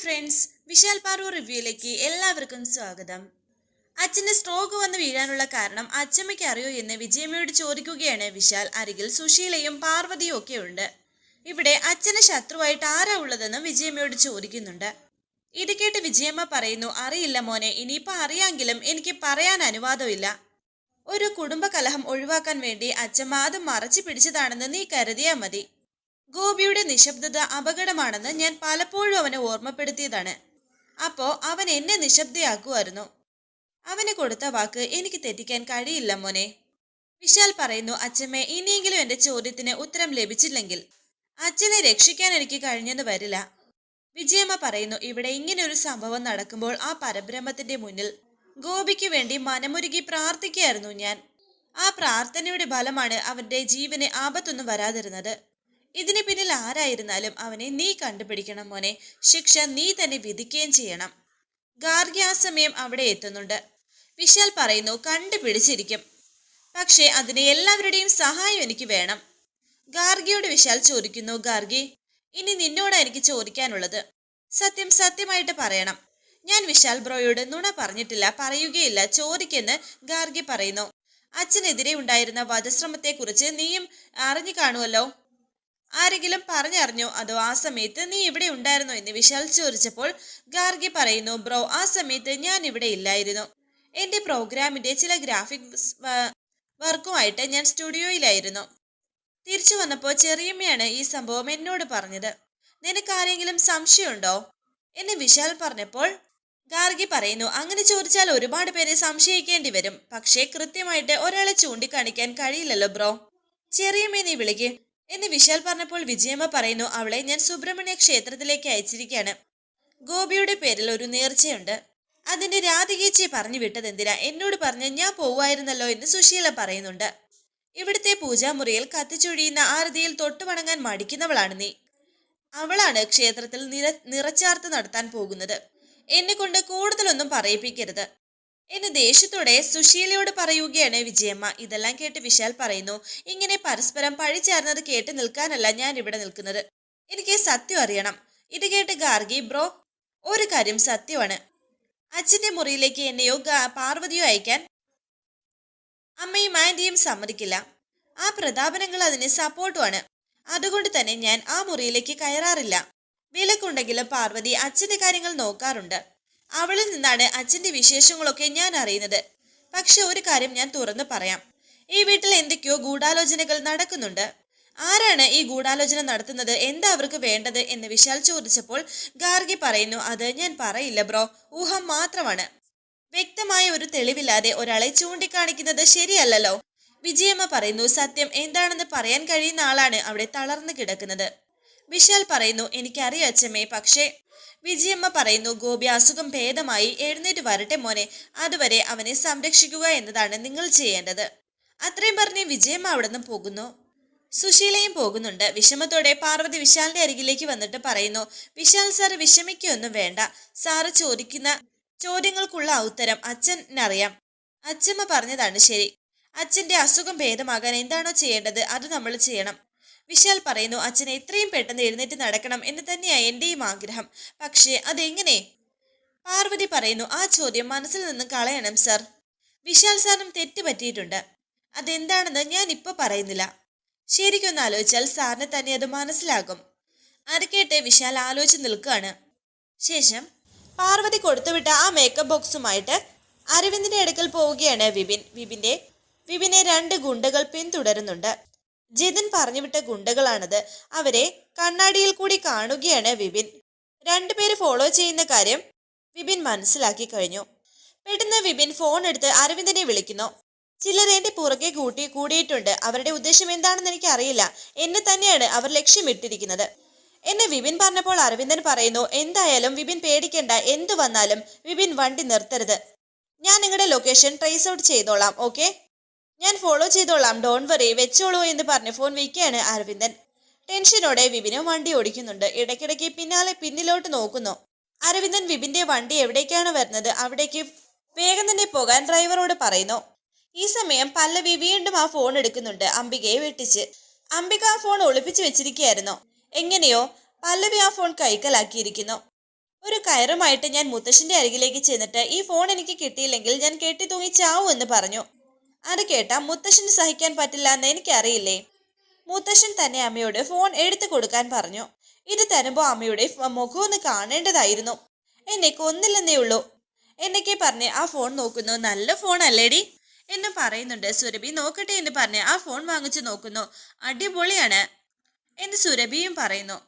Friends Vishal Paru റിവ്യൂയിലേക്ക് എല്ലാവർക്കും സ്വാഗതം. അച്ഛന് സ്ട്രോക്ക് വന്ന് വീഴാനുള്ള കാരണം അച്ഛമ്മയ്ക്ക് അറിയോ എന്ന് വിജയമ്മയോട് ചോദിക്കുകയാണ് വിശാൽ. അരികിൽ സുശീലയും പാർവതിയും ഒക്കെ ഉണ്ട്. ഇവിടെ അച്ഛന് ശത്രുവായിട്ട് ആരാ ഉള്ളതെന്നും വിജയമ്മയോട് ചോദിക്കുന്നുണ്ട്. ഇത് കേട്ട് വിജയമ്മ പറയുന്നു അറിയില്ല മോനെ ഇനിയിപ്പോൾ അറിയാമെങ്കിലും എനിക്ക് പറയാൻ അനുവാദമില്ല. ഒരു കുടുംബ കലഹം ഒഴിവാക്കാൻ വേണ്ടി അച്ഛമ്മ അത് മറച്ചു പിടിച്ചതാണെന്ന് നീ കരുതിയാൽ മതി. ഗോപിയുടെ നിശബ്ദത അപകടമാണെന്ന് ഞാൻ പലപ്പോഴും അവനെ ഓർമ്മപ്പെടുത്തിയതാണ്. അപ്പോ അവൻ എന്നെ നിശബ്ദയാക്കുമായിരുന്നു. അവന് കൊടുത്ത വാക്ക് എനിക്ക് തെറ്റിക്കാൻ കഴിയില്ല മോനെ. വിശാൽ പറയുന്നു അച്ഛമ്മേ ഇനിയെങ്കിലും എന്റെ ചോദ്യത്തിന് ഉത്തരം ലഭിച്ചില്ലെങ്കിൽ അച്ഛനെ രക്ഷിക്കാൻ എനിക്ക് കഴിഞ്ഞെന്ന് വരില്ല. വിജയമ്മ പറയുന്നു ഇവിടെ ഇങ്ങനെ ഒരു സംഭവം നടക്കുമ്പോൾ ആ പരബ്രഹ്മത്തിന്റെ മുന്നിൽ ഗോപിക്ക് വേണ്ടി മനമുരുകി പ്രാർത്ഥിക്കുകയായിരുന്നു ഞാൻ. ആ പ്രാർത്ഥനയുടെ ഫലമാണ് അവന്റെ ജീവന് ആപത്തൊന്നും വരാതിരുന്നത്. ഇതിന് പിന്നിൽ ആരായിരുന്നാലും അവനെ നീ കണ്ടുപിടിക്കണം മോനെ. ശിക്ഷ നീ തന്നെ വിധിക്കുകയും ചെയ്യണം. ഗാർഗി ആ സമയം അവിടെ എത്തുന്നുണ്ട്. വിശാൽ പറയുന്നു കണ്ടുപിടിച്ചിരിക്കും. പക്ഷേ അതിന് എല്ലാവരുടെയും സഹായം എനിക്ക് വേണം. ഗാർഗിയോട് വിശാൽ ചോദിക്കുന്നു ഗാർഗി ഇനി നിന്നോടാ എനിക്ക് ചോദിക്കാനുള്ളത്? സത്യം സത്യമായിട്ട് പറയണം. ഞാൻ വിശാൽ ബ്രോയോട് നുണ പറഞ്ഞിട്ടില്ല പറയുകയില്ല ചോദിക്കെന്ന് ഗാർഗി പറയുന്നു. അച്ഛനെതിരെ ഉണ്ടായിരുന്ന വധശ്രമത്തെക്കുറിച്ച് നീയും അറിഞ്ഞു കാണുമല്ലോ ആരെങ്കിലും പറഞ്ഞറിഞ്ഞോ അതോ ആ സമയത്ത് നീ ഇവിടെ ഉണ്ടായിരുന്നോ? എന്ന് വിശാൽ ചോദിച്ചപ്പോൾ ഗാർഗി പറയുന്നു ബ്രോ ആ സമയത്ത് ഞാൻ ഇവിടെ ഇല്ലായിരുന്നു. എന്റെ പ്രോഗ്രാമിന്റെ ചില ഗ്രാഫിക് വർക്കുമായിട്ട് ഞാൻ സ്റ്റുഡിയോയിലായിരുന്നു. തിരിച്ചു വന്നപ്പോൾ ചെറിയമ്മയാണ് ഈ സംഭവം എന്നോട് പറഞ്ഞത്. നിനക്ക് ആരെങ്കിലും സംശയമുണ്ടോ? എന്ന് വിശാൽ പറഞ്ഞപ്പോൾ ഗാർഗി പറയുന്നു അങ്ങനെ ചോദിച്ചാൽ ഒരുപാട് പേരെ സംശയിക്കേണ്ടി വരും. പക്ഷേ കൃത്യമായിട്ട് ഒരാളെ ചൂണ്ടിക്കാണിക്കാൻ കഴിയില്ലല്ലോ ബ്രോ. ചെറിയമ്മേ നീ വിളിക്ക്. എന്ന് വിശാൽ പറഞ്ഞപ്പോൾ വിജയമ്മ പറയുന്നു അവളെ ഞാൻ സുബ്രഹ്മണ്യ ക്ഷേത്രത്തിലേക്ക് അയച്ചിരിക്കുകയാണ് ഗോപിയുടെ പേരിൽ ഒരു നേർച്ചയുണ്ട്. അതിന്റെ രാധികേച്ചി പറഞ്ഞു വിട്ടത് എന്തിനാ? എന്നോട് പറഞ്ഞ് ഞാൻ പോവായിരുന്നല്ലോ എന്ന് സുശീല പറയുന്നുണ്ട്. ഇവിടുത്തെ പൂജാമുറിയിൽ കത്തിച്ചൊഴിയുന്ന ആരതിയിൽ തൊട്ടുവണങ്ങാൻ മടിക്കുന്നവളാണ് നീ. അവളാണ് ക്ഷേത്രത്തിൽ നിറ നിറച്ചാർത്ത് നടത്താൻ പോകുന്നത്. എന്നെ കൊണ്ട് കൂടുതലൊന്നും പറയിപ്പിക്കരുത്. എന്ന് ദേഷ്യത്തോടെ സുശീലയോട് പറയുകയാണ് വിജയമ്മ. ഇതെല്ലാം കേട്ട് വിശാൽ പറയുന്നു ഇങ്ങനെ പരസ്പരം പഴിചേർന്നത് കേട്ട് നിൽക്കാനല്ല ഞാൻ ഇവിടെ നിൽക്കുന്നത്. എനിക്ക് സത്യം അറിയണം. ഇത് കേട്ട് ഗാർഗി ബ്രോ ഒരു കാര്യം സത്യമാണ്. അച്ഛന്റെ മുറിയിലേക്ക് എന്നെയോ പാർവതിയോ അയക്കാൻ അമ്മയും ആന്റിയും സമ്മതിക്കില്ല. ആ പ്രതാപനങ്ങൾ അതിന് സപ്പോർട്ടുമാണ്. അതുകൊണ്ട് തന്നെ ഞാൻ ആ മുറിയിലേക്ക് കയറാറില്ല. വിലക്കുണ്ടെങ്കിലും പാർവതി അച്ഛന്റെ കാര്യങ്ങൾ നോക്കാറുണ്ട്. അവളിൽ നിന്നാണ് അച്ഛന്റെ വിശേഷങ്ങളൊക്കെ ഞാൻ അറിയുന്നത്. പക്ഷെ ഒരു കാര്യം ഞാൻ തുറന്നു പറയാം. ഈ വീട്ടിൽ എന്തൊക്കെയോ ഗൂഢാലോചനകൾ നടക്കുന്നുണ്ട്. ആരാണ് ഈ ഗൂഢാലോചന നടത്തുന്നത്? എന്താ അവർക്ക് വേണ്ടത് എന്ന് വിശാൽ ചോദിച്ചപ്പോൾ ഗാർഗി പറയുന്നു അത് ഞാൻ പറയില്ല ബ്രോ. ഊഹം മാത്രമാണ്. വ്യക്തമായ ഒരു തെളിവില്ലാതെ ഒരാളെ ചൂണ്ടിക്കാണിക്കുന്നത് ശരിയല്ലല്ലോ. വിജയമ്മ പറയുന്നു സത്യം. എന്താണെന്ന് പറയാൻ കഴിയുന്ന ആളാണ് അവിടെ തളർന്നു കിടക്കുന്നത്. വിശാൽ പറയുന്നു എനിക്കറിയാം അച്ഛമ്മേ പക്ഷേ വിജയമ്മ പറയുന്നു ഗോപി അസുഖം ഭേദമായി എഴുന്നേറ്റ് വരട്ടെ മോനെ അതുവരെ അവനെ സംരക്ഷിക്കുക എന്നതാണ് നിങ്ങൾ ചെയ്യേണ്ടത്. അത്രയും പറഞ്ഞ് വിജയമ്മ അവിടെ നിന്ന് പോകുന്നു. സുശീലയും പോകുന്നുണ്ട്. വിഷമത്തോടെ പാർവതി വിശാലിന്റെ അരികിലേക്ക് വന്നിട്ട് പറയുന്നു വിശാൽ സാർ വിഷമിക്കൊന്നും വേണ്ട. സാറ് ചോദിക്കുന്ന ചോദ്യങ്ങൾക്കുള്ള ഉത്തരം അച്ഛനറിയാം. അച്ഛമ്മ പറഞ്ഞതാണ് ശരി. അച്ഛന്റെ അസുഖം ഭേദമാകാൻ എന്താണോ ചെയ്യേണ്ടത് അത് നമ്മൾ ചെയ്യണം. വിശാൽ പറയുന്നു അച്ഛനെ എത്രയും പെട്ടെന്ന് എഴുന്നേറ്റ് നടക്കണം എന്ന് തന്നെയാണ് എന്റെയും ആഗ്രഹം. പക്ഷേ അതെങ്ങനെ? പാർവതി പറയുന്നു ആ ചോദ്യം മനസ്സിൽ നിന്ന് കളയണം സർ. വിശാൽ സാറിനും തെറ്റ് പറ്റിയിട്ടുണ്ട്. അതെന്താണെന്ന് ഞാൻ ഇപ്പൊ പറയുന്നില്ല. ശരിക്കൊന്ന് ആലോചിച്ചാൽ സാറിന് തന്നെ അത് മനസ്സിലാകും. അരക്കേട്ടെ കേട്ട് വിശാൽ ആലോചിച്ച് നിൽക്കുകയാണ്. ശേഷം പാർവതി കൊടുത്തുവിട്ട ആ മേക്കപ്പ് ബോക്സുമായിട്ട് അരവിന്ദിന്റെ അടുക്കൽ പോവുകയാണ് വിപിൻ. വിപിന്റെ വിപിനെ രണ്ട് ഗുണ്ടകൾ പിന്തുടരുന്നുണ്ട്. ജിതിൻ പറഞ്ഞുവിട്ട ഗുണ്ടകളാണത്. അവരെ കണ്ണാടിയിൽ കൂടി കാണുകയാണ് വിപിൻ. രണ്ടുപേര് ഫോളോ ചെയ്യുന്ന കാര്യം വിപിൻ മനസ്സിലാക്കി കഴിഞ്ഞു. പെട്ടെന്ന് വിപിൻ ഫോൺ എടുത്ത് അരവിന്ദനെ വിളിക്കുന്നു. ചിലർ എന്റെ പുറകെ കൂട്ടി കൂടിയിട്ടുണ്ട്. അവരുടെ ഉദ്ദേശം എന്താണെന്ന് എനിക്ക് അറിയില്ല എന്നെ തന്നെയാണ് അവർ ലക്ഷ്യമിട്ടിരിക്കുന്നത്. എന്നെ വിപിൻ പറഞ്ഞപ്പോൾ അരവിന്ദൻ പറയുന്നു എന്തായാലും വിപിൻ പേടിക്കേണ്ട. എന്തു വന്നാലും വിപിൻ വണ്ടി നിർത്തരുത്. ഞാൻ നിങ്ങളുടെ ലൊക്കേഷൻ ട്രേസ് ഔട്ട് ചെയ്തോളാം. ഓക്കെ ഞാൻ ഫോളോ ചെയ്തോളാം. ഡോൺ വറി വെച്ചോളൂ എന്ന് പറഞ്ഞ് ഫോൺ വയ്ക്കുകയാണ് അരവിന്ദൻ. ടെൻഷനോടെ വിപിനും വണ്ടി ഓടിക്കുന്നുണ്ട്. ഇടയ്ക്കിടയ്ക്ക് പിന്നാലെ പിന്നിലോട്ട് നോക്കുന്നു. അരവിന്ദൻ വിപിന്റെ വണ്ടി എവിടേക്കാണ് വരുന്നത്? അവിടേക്ക് വേഗം തന്നെ പോകാൻ ഡ്രൈവറോട് പറയുന്നു. ഈ സമയം പല്ലവി വീണ്ടും ആ ഫോൺ എടുക്കുന്നുണ്ട്. അംബികയെ വെട്ടിച്ച്. അംബിക ആ ഫോൺ ഒളിപ്പിച്ചു വെച്ചിരിക്കുകയായിരുന്നു. എങ്ങനെയോ പല്ലവി ആ ഫോൺ കൈക്കലാക്കിയിരിക്കുന്നു. ഒരു കയറുമായിട്ട് ഞാൻ മുത്തശ്ശന്റെ അരികിലേക്ക് ചെന്നിട്ട് ഈ ഫോൺ എനിക്ക് കിട്ടിയില്ലെങ്കിൽ ഞാൻ കെട്ടി തൂങ്ങി ചാവും എന്ന് പറഞ്ഞു. അത് കേട്ട മുത്തശ്ശന് സഹിക്കാൻ പറ്റില്ല എന്ന് എനിക്കറിയില്ലേ? മുത്തശ്ശൻ തന്നെ അമ്മയോട് ഫോൺ എടുത്തു കൊടുക്കാൻ പറഞ്ഞു. ഇത് തരുമ്പോൾ അമ്മയുടെ ഫ- മുഖം ഒന്ന് കാണേണ്ടതായിരുന്നു. എന്നെ കൊന്നില്ലെന്നേ ഉള്ളൂ. എന്നൊക്കെ പറഞ്ഞ് ആ ഫോൺ നോക്കുന്നു. നല്ല ഫോൺ അല്ലേടി? എന്ന് പറയുന്നുണ്ട് സുരഭി. നോക്കട്ടെ എന്ന് പറഞ്ഞ് ആ ഫോൺ വാങ്ങിച്ചു നോക്കുന്നു. അടിപൊളിയാണ് എന്ന് സുരഭിയും പറയുന്നു.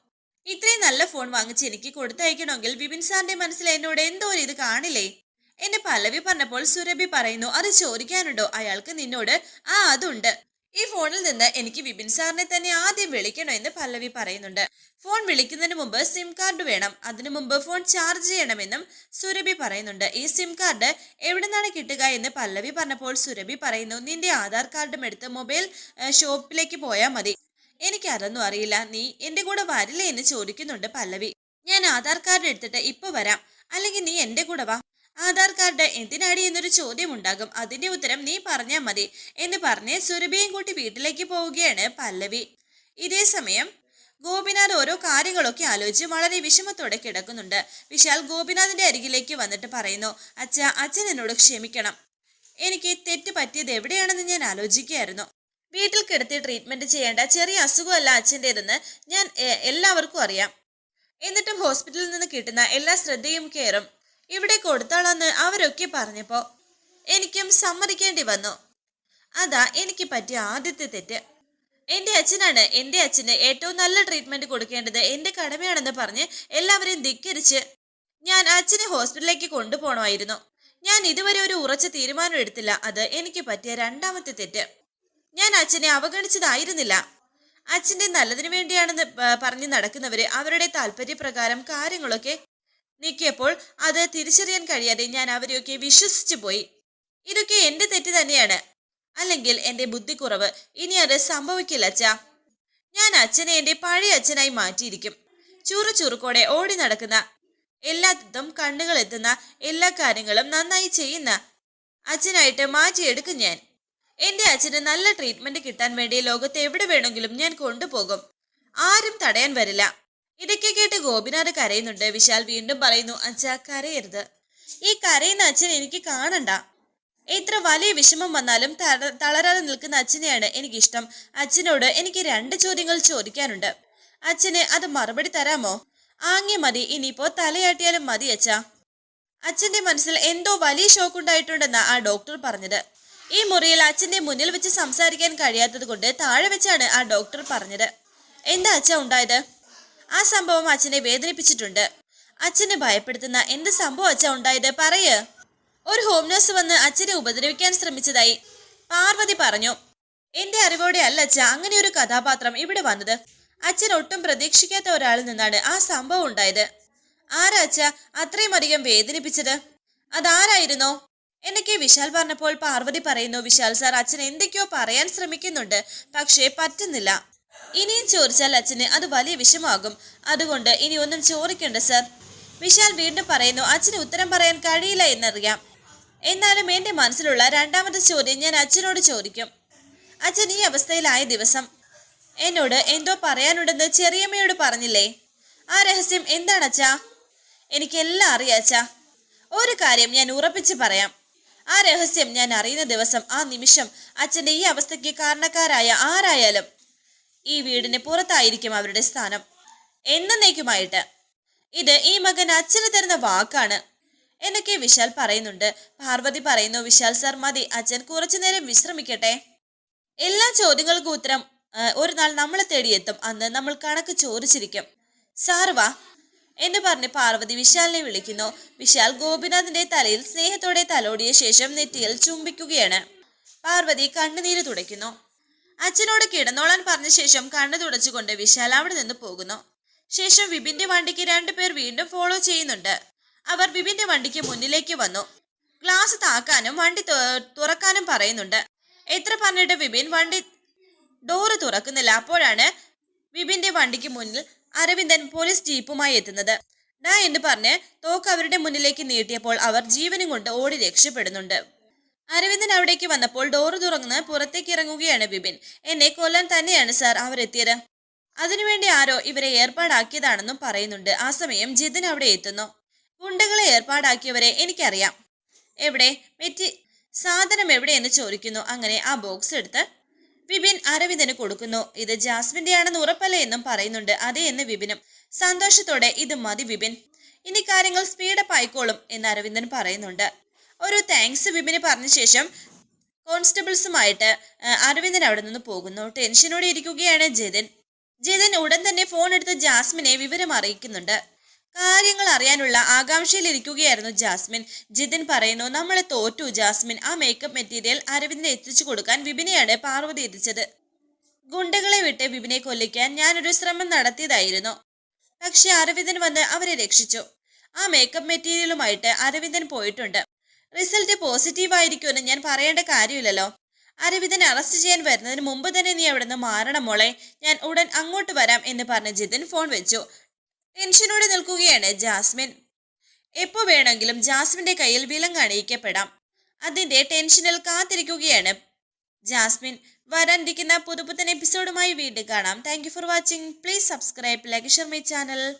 ഇത്രയും നല്ല ഫോൺ വാങ്ങിച്ച് എനിക്ക് കൊടുത്തയക്കണമെങ്കിൽ വിപിൻ സാറിന്റെ മനസ്സിൽ എന്നോട് എന്തോ ഒരു ഇത് കാണില്ലേ? എന്നെ പല്ലവി പറഞ്ഞപ്പോൾ സുരഭി പറയുന്നു അത് ചോദിക്കാനുണ്ടോ? അയാൾക്ക് നിന്നോട് ആ അതുണ്ട്. ഈ ഫോണിൽ നിന്ന് എനിക്ക് വിപിൻ സാറിനെ തന്നെ ആദ്യം വിളിക്കണോ എന്ന് പല്ലവി പറയുന്നുണ്ട്. ഫോൺ വിളിക്കുന്നതിന് മുമ്പ് സിം കാർഡ് വേണം. അതിനു മുമ്പ് ഫോൺ ചാർജ് ചെയ്യണമെന്നും സുരഭി പറയുന്നുണ്ട്. ഈ സിം കാർഡ് എവിടെ നിന്നാണ് കിട്ടുക എന്ന് പല്ലവി പറഞ്ഞപ്പോൾ സുരഭി പറയുന്നു നിന്റെ ആധാർ കാർഡും എടുത്ത് മൊബൈൽ ഷോപ്പിലേക്ക് പോയാൽ മതി. എനിക്ക് അതൊന്നും അറിയില്ല. നീ എന്റെ കൂടെ വരില്ലേ? എന്ന് ചോദിക്കുന്നുണ്ട് പല്ലവി. ഞാൻ ആധാർ കാർഡ് എടുത്തിട്ട് ഇപ്പൊ വരാം. അല്ലെങ്കിൽ നീ എന്റെ കൂടെ വാ. ആധാർ കാർഡ് എന്തിനാടി എന്നൊരു ചോദ്യം ഉണ്ടാകും അതിന്റെ ഉത്തരം നീ പറഞ്ഞാൽ മതി എന്ന് പറഞ്ഞ് സുരഭിയും കൂട്ടി വീട്ടിലേക്ക് പോവുകയാണ് പല്ലവി. ഇതേ സമയം ഗോപിനാഥ് ഓരോ കാര്യങ്ങളൊക്കെ ആലോചിച്ച് വളരെ വിഷമത്തോടെ കിടക്കുന്നുണ്ട്. വിശാൽ ഗോപിനാഥിന്റെ അരികിലേക്ക് വന്നിട്ട് പറയുന്നു അച്ഛ അച്ഛൻ എന്നോട് ക്ഷമിക്കണം. എനിക്ക് തെറ്റ് പറ്റിയത് എവിടെയാണെന്ന് ഞാൻ ആലോചിക്കുകയായിരുന്നു. വീട്ടിൽ കിടത്തി ട്രീറ്റ്മെന്റ് ചെയ്യേണ്ട ചെറിയ അസുഖമല്ല അച്ഛന്റെതെന്ന് ഞാൻ എല്ലാവർക്കും അറിയാം. എന്നിട്ടും ഹോസ്പിറ്റലിൽ നിന്ന് കിട്ടുന്ന എല്ലാ ശ്രദ്ധയും കെയറും ഇവിടെ കൊടുത്തോളാന്ന് അവരൊക്കെ പറഞ്ഞപ്പോൾ എനിക്കും സമ്മതിക്കേണ്ടി വന്നു. അതാ എനിക്ക് പറ്റിയ ആദ്യത്തെ തെറ്റ്. എന്റെ അച്ഛനാണ് എന്റെ അച്ഛന് ഏറ്റവും നല്ല ട്രീറ്റ്മെന്റ് കൊടുക്കേണ്ടത് എന്റെ കടമയാണെന്ന് പറഞ്ഞ് എല്ലാവരെയും ധിക്കരിച്ച് ഞാൻ അച്ഛനെ ഹോസ്പിറ്റലിലേക്ക് കൊണ്ടുപോകണമായിരുന്നു. ഞാൻ ഇതുവരെ ഒരു ഉറച്ച തീരുമാനം എടുത്തില്ല. അത് എനിക്ക് പറ്റിയ രണ്ടാമത്തെ തെറ്റ്. ഞാൻ അച്ഛനെ അവഗണിച്ചതായിരുന്നില്ല. അച്ഛന്റെ നല്ലതിനു വേണ്ടിയാണെന്ന് പറഞ്ഞ് നടക്കുന്നവര് അവരുടെ താല്പര്യപ്രകാരം കാര്യങ്ങളൊക്കെ നീക്കിയപ്പോൾ അത് തിരിച്ചറിയാൻ കഴിയാതെ ഞാൻ അവരെയൊക്കെ വിശ്വസിച്ചു പോയി. ഇതൊക്കെ എന്റെ തെറ്റ് തന്നെയാണ്. അല്ലെങ്കിൽ എന്റെ ബുദ്ധിക്കുറവ് ഇനി അത് സംഭവിക്കില്ല അച്ഛാ. ഞാൻ അച്ഛനെ എന്റെ പഴയ അച്ഛനായി മാറ്റിയിരിക്കും. ചുറു ചുറുക്കോടെ ഓടി നടക്കുന്ന എല്ലാത്തും കണ്ണുകൾ എത്തുന്ന എല്ലാ കാര്യങ്ങളും നന്നായി ചെയ്യുന്ന അച്ഛനായിട്ട് മാറ്റിയെടുക്കും ഞാൻ. എന്റെ അച്ഛന് നല്ല ട്രീറ്റ്മെന്റ് കിട്ടാൻ വേണ്ടി ലോകത്ത് എവിടെ വേണമെങ്കിലും ഞാൻ കൊണ്ടുപോകും. ആരും തടയാൻ വരില്ല. ഇതൊക്കെ കേട്ട് ഗോപിനാഥ് കരയുന്നുണ്ട്. വിശാൽ വീണ്ടും പറയുന്നു അച്ഛ കരയരുത്. ഈ കരയുന്ന അച്ഛൻ എനിക്ക് കാണണ്ട. എത്ര വലിയ വിഷമം വന്നാലും തള- തളരാതെ നിൽക്കുന്ന അച്ഛനെയാണ് എനിക്കിഷ്ടം. അച്ഛനോട് എനിക്ക് രണ്ട് ചോദ്യങ്ങൾ ചോദിക്കാനുണ്ട്. അച്ഛന് അത് മറുപടി തരാമോ? ആങ്ങി മതി. ഇനിയിപ്പോ തലയാട്ടിയാലും മതി അച്ഛ. അച്ഛന്റെ മനസ്സിൽ എന്തോ വലിയ ഷോക്ക് ഉണ്ടായിട്ടുണ്ടെന്നാ ആ ഡോക്ടർ പറഞ്ഞത്. ഈ മുറിയിൽ അച്ഛന്റെ മുന്നിൽ വെച്ച് സംസാരിക്കാൻ കഴിയാത്തത് കൊണ്ട് താഴെ വെച്ചാണ് ആ ഡോക്ടർ പറഞ്ഞത്. എന്താ അച്ഛ ഉണ്ടായത്? ആ സംഭവം അച്ഛനെ വേദനിപ്പിച്ചിട്ടുണ്ട്. അച്ഛനെ ഭയപ്പെടുത്തുന്ന എന്ത് സംഭവം അച്ഛ ഉണ്ടായത്? പറയ്. ഒരു ഹോം നഴ്സ് വന്ന് അച്ഛനെ ഉപദ്രവിക്കാൻ ശ്രമിച്ചതായി പാർവതി പറഞ്ഞു. എന്റെ അറിവോടെ അല്ല അച്ഛ അങ്ങനെ ഒരു കഥാപാത്രം ഇവിടെ വന്നത്. അച്ഛൻ ഒട്ടും പ്രതീക്ഷിക്കാത്ത ഒരാളിൽ നിന്നാണ് ആ സംഭവം ഉണ്ടായത്. ആരാ അച്ഛ അത്രയും അധികം വേദനിപ്പിച്ചത്? അതാരായിരുന്നോ? എന്നൊക്കെ വിശാൽ പറഞ്ഞപ്പോൾ പാർവതി പറയുന്നു വിശാൽ സാർ അച്ഛൻ എന്തൊക്കെയോ പറയാൻ ശ്രമിക്കുന്നുണ്ട് പക്ഷേ പറ്റുന്നില്ല. ഇനിയും ചോദിച്ചാൽ അച്ഛന് അത് വലിയ വിഷമാകും. അതുകൊണ്ട് ഇനി ഒന്നും ചോദിക്കണ്ട സർ. വിശാൽ വീണ്ടും പറയുന്നു അച്ഛന് ഉത്തരം പറയാൻ കഴിയില്ല എന്നറിയാം. എന്നാലും എന്റെ മനസ്സിലുള്ള രണ്ടാമത്തെ ചോദ്യം ഞാൻ അച്ഛനോട് ചോദിക്കും. അച്ഛൻ ഈ അവസ്ഥയിലായ ദിവസം എന്നോട് എന്തോ പറയാനുണ്ടെന്ന് ചെറിയമ്മയോട് പറഞ്ഞില്ലേ? ആ രഹസ്യം എന്താണ് അച്ഛാ? എനിക്കെല്ലാം അറിയാം അച്ഛാ. ഒരു കാര്യം ഞാൻ ഉറപ്പിച്ച് പറയാം. ആ രഹസ്യം ഞാൻ അറിയുന്ന ദിവസം ആ നിമിഷം അച്ഛന്റെ ഈ അവസ്ഥയ്ക്ക് കാരണക്കാരായ ആരായാലും ഈ വീടിന് പുറത്തായിരിക്കും അവരുടെ സ്ഥാനം. എന്നേക്കുമായിട്ട് ഇത് ഈ മകൻ അച്ഛന് തരുന്ന വാക്കാണ് എന്നൊക്കെ വിശാൽ പറയുന്നുണ്ട്. പാർവതി പറയുന്നു വിശാൽ സർ മതി. അച്ഛൻ കുറച്ചു നേരം വിശ്രമിക്കട്ടെ. എല്ലാ ചോദ്യങ്ങൾക്കും ഉത്തരം ഒരു നാൾ നമ്മളെ തേടിയെത്തും. അന്ന് നമ്മൾ കണക്ക് ചോദിച്ചിരിക്കും. സാർ വാ എന്ന് പറഞ്ഞ് പാർവതി വിശാലിനെ വിളിക്കുന്നു. വിശാൽ ഗോപിനാഥിന്റെ തലയിൽ സ്നേഹത്തോടെ തലോടിയ ശേഷം നെറ്റിയിൽ ചുംബിക്കുകയാണ്. പാർവതി കണ്ണുനീര് തുടയ്ക്കുന്നു. അച്ഛനോട് കിടന്നോളാൻ പറഞ്ഞ ശേഷം കണ്ണു തുടച്ചുകൊണ്ട് വിശാൽ അവിടെ നിന്ന് പോകുന്നു. ശേഷം വിപിന്റെ വണ്ടിക്ക് രണ്ടുപേർ വീണ്ടും ഫോളോ ചെയ്യുന്നുണ്ട്. അവർ വിപിന്റെ വണ്ടിക്ക് മുന്നിലേക്ക് വന്നു. ഗ്ലാസ് താക്കാനും വണ്ടി തുറക്കാനും പറയുന്നുണ്ട്. എത്ര പറഞ്ഞിട്ട് വിപിൻ വണ്ടി ഡോറ് തുറക്കുന്നില്ല. അപ്പോഴാണ് വിപിന്റെ വണ്ടിക്ക് മുന്നിൽ അരവിന്ദൻ പോലീസ് ജീപ്പുമായി എത്തുന്നത്. ഡാ എന്ന് പറഞ്ഞ് തോക്ക് അവരുടെ മുന്നിലേക്ക് നീട്ടിയപ്പോൾ അവർ ജീവനും കൊണ്ട് ഓടി രക്ഷപ്പെടുന്നുണ്ട്. അരവിന്ദൻ അവിടേക്ക് വന്നപ്പോൾ ഡോറ് തുറന്ന് പുറത്തേക്ക് ഇറങ്ങുകയാണ് ബിബിൻ എന്നെ കൊല്ലാൻ തന്നെയാണ് സാർ അവരെത്തിയത്. അതിനുവേണ്ടി ആരോ ഇവരെ ഏർപ്പാടാക്കിയതാണെന്നും പറയുന്നുണ്ട്. ആ സമയം ജിതിൻ അവിടെ എത്തുന്നു. ഗുണ്ടകളെ ഏർപ്പാടാക്കിയവരെ എനിക്കറിയാം. എവിടെ? മെറ്റി സാധനം എവിടെയെന്ന് ചോദിക്കുന്നു. അങ്ങനെ ആ ബോക്സ് എടുത്ത് വിപിൻ അരവിന്ദന് കൊടുക്കുന്നു. ഇത് ജാസ്മിന്റെ ആണെന്ന് ഉറപ്പല്ല? എന്നും പറയുന്നുണ്ട്. അതേ എന്ന് വിപിനും. സന്തോഷത്തോടെ ഇത് മതി വിപിൻ. ഇനി കാര്യങ്ങൾ സ്പീഡപ്പ് ആയിക്കോളും എന്ന് അരവിന്ദൻ പറയുന്നുണ്ട്. ഒരു താങ്ക്സ് വിപിന് പറഞ്ഞ ശേഷം കോൺസ്റ്റബിൾസുമായിട്ട് അരവിന്ദൻ അവിടെ നിന്ന് പോകുന്നു. ടെൻഷനോടെ ഇരിക്കുകയാണ് ജിതിൻ ജിതിൻ ഉടൻ തന്നെ ഫോൺ എടുത്ത് ജാസ്മിനെ വിവരം അറിയിക്കുന്നുണ്ട്. കാര്യങ്ങൾ അറിയാനുള്ള ആകാംക്ഷയിലിരിക്കുകയായിരുന്നു ജാസ്മിൻ. ജിതിൻ പറയുന്നു നമ്മളെ തോറ്റു ജാസ്മിൻ. ആ മേക്കപ്പ് മെറ്റീരിയൽ അരവിന്ദിനെ എത്തിച്ചു കൊടുക്കാൻ വിപിനെയാണ് പാർവതി എത്തിച്ചത്. ഗുണ്ടകളെ വിട്ട് വിപിനെ കൊല്ലിക്കാൻ ഞാനൊരു ശ്രമം നടത്തിയതായിരുന്നു. പക്ഷെ അരവിന്ദൻ വന്ന് അവരെ രക്ഷിച്ചു. ആ മേക്കപ്പ് മെറ്റീരിയലുമായിട്ട് അരവിന്ദൻ പോയിട്ടുണ്ട്. റിസൾട്ട് പോസിറ്റീവ് ആയിരിക്കുമെന്ന് ഞാൻ പറയേണ്ട കാര്യമില്ലല്ലോ. അരവിന്ദനെ അറസ്റ്റ് ചെയ്യാൻ വരുന്നതിന് മുമ്പ് തന്നെ നീ അവിടെ നിന്ന് മാറണം മോളെ. ഞാൻ ഉടൻ അങ്ങോട്ട് വരാം എന്ന് പറഞ്ഞ് ജിതിൻ ഫോൺ വെച്ചു. ടെൻഷനോടെ നിൽക്കുകയാണ് ജാസ്മിൻ. എപ്പോ വേണമെങ്കിലും ജാസ്മിന്റെ കയ്യിൽ വിലങ് അണിയിക്കപ്പെടാം. അതിന്റെ ടെൻഷനിൽ കാത്തിരിക്കുകയാണ് ജാസ്മിൻ. വരാനിരിക്കുന്ന പുതുപുത്തൻ എപ്പിസോഡുമായി വീണ്ടും കാണാം. Thank for watching please subscribe like my channel